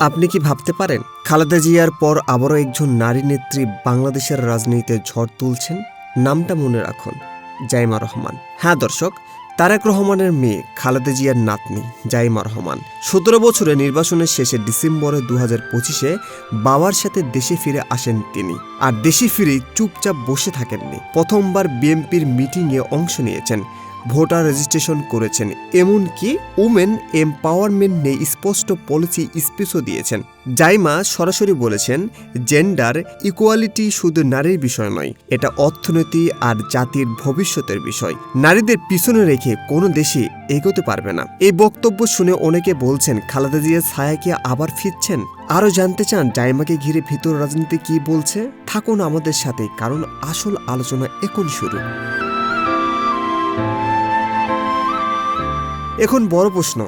আপনি কি ভাবতে পারেন, খালেদা জিয়ার পর আবারও একজন নারী নেত্রী বাংলাদেশের রাজনীতিতে ঝড় তুলছেন? নামটা মনে রাখুন, জাইমা রহমান। হ্যাঁ দর্শক, তারেক রহমানের মেয়ে খালেদা জিয়ার নাতনি জাইমা রহমান। সতেরো বছরে নির্বাচনের শেষে ডিসেম্বরে দু হাজার পঁচিশে বাবার সাথে দেশে ফিরে আসেন তিনি। আর দেশে ফিরে চুপচাপ বসে থাকেননি। প্রথমবার বিএনপির মিটিংয়ে অংশ নিয়েছেন। ভোটার রেজিস্ট্রেশন করেছেন। এমনকি উমেন এম্পাওয়ারমেন্ট নিয়ে স্পষ্ট পলিসি স্পিচও দিয়েছেন। জাইমা সরাসরি বলেছেন, জেন্ডার ইকুয়ালিটি শুধু নারীর বিষয় নয়, এটা অর্থনীতি আর জাতির ভবিষ্যতের বিষয়। নারীদের পিছনে রেখে কোনো দেশে এগোতে পারবে না। এই বক্তব্য শুনে অনেকে বলছেন, খালেদা জিয়া ছায়া কি আবার ফিরছেন? আরও জানতে চান, জাইমাকে ঘিরে ভিতর রাজনীতি কি বলছে? থাকুন আমাদের সাথে, কারণ আসল আলোচনা এখন শুরু। এখন বড় প্রশ্ন,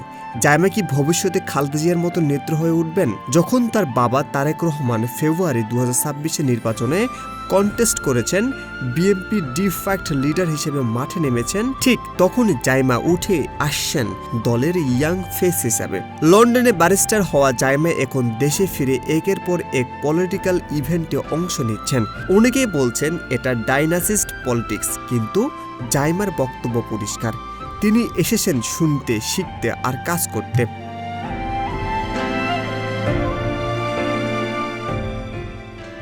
জায়মা কি ভবিষ্যতে খালেদা জিয়ার মতো নেত্র হয়ে উঠবেন? যখন তার বাবা তারেক রহমান ফেব্রুয়ারি দু হাজার নির্বাচনে কন্টেস্ট করেছেন বিএনপি ডিফ্যাক্ট লিডার হিসেবে মাঠে নেমেছেন, ঠিক তখনই জাইমা উঠে আসছেন দলের ইয়াং ফেস হিসাবে। লন্ডনে ব্যারিস্টার হওয়া জাইমা এখন দেশে ফিরে একের পর এক পলিটিক্যাল ইভেন্টে অংশ নিচ্ছেন। অনেকেই বলছেন এটা ডাইনাসিস্ট পলিটিক্স কিন্তু জাইমার বক্তব্য পরিষ্কার। তিনি এসেছেন শুনতে, শিখতে আর কাজ করতে।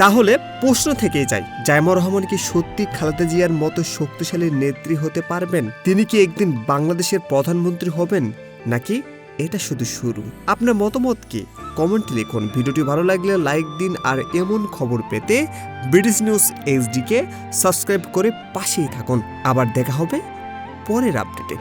তাহলে প্রশ্ন থেকেই যায় জাইমা রহমান কি সত্যি খালেদা জিয়ার মতো শক্তিশালী নেত্রী হতে পারবেন? তিনি কি একদিন বাংলাদেশের প্রধানমন্ত্রী হবেন? নাকি এটা শুধু শুরু? আপনার মতামত কি? কমেন্ট লিখুন। ভিডিওটি ভালো লাগলে লাইক দিন আর এমন খবর পেতে ব্রিটিশ নিউজ এইচডিকে সাবস্ক্রাইব করে পাশেই থাকুন। আবার দেখা হবে পরের আপডেটে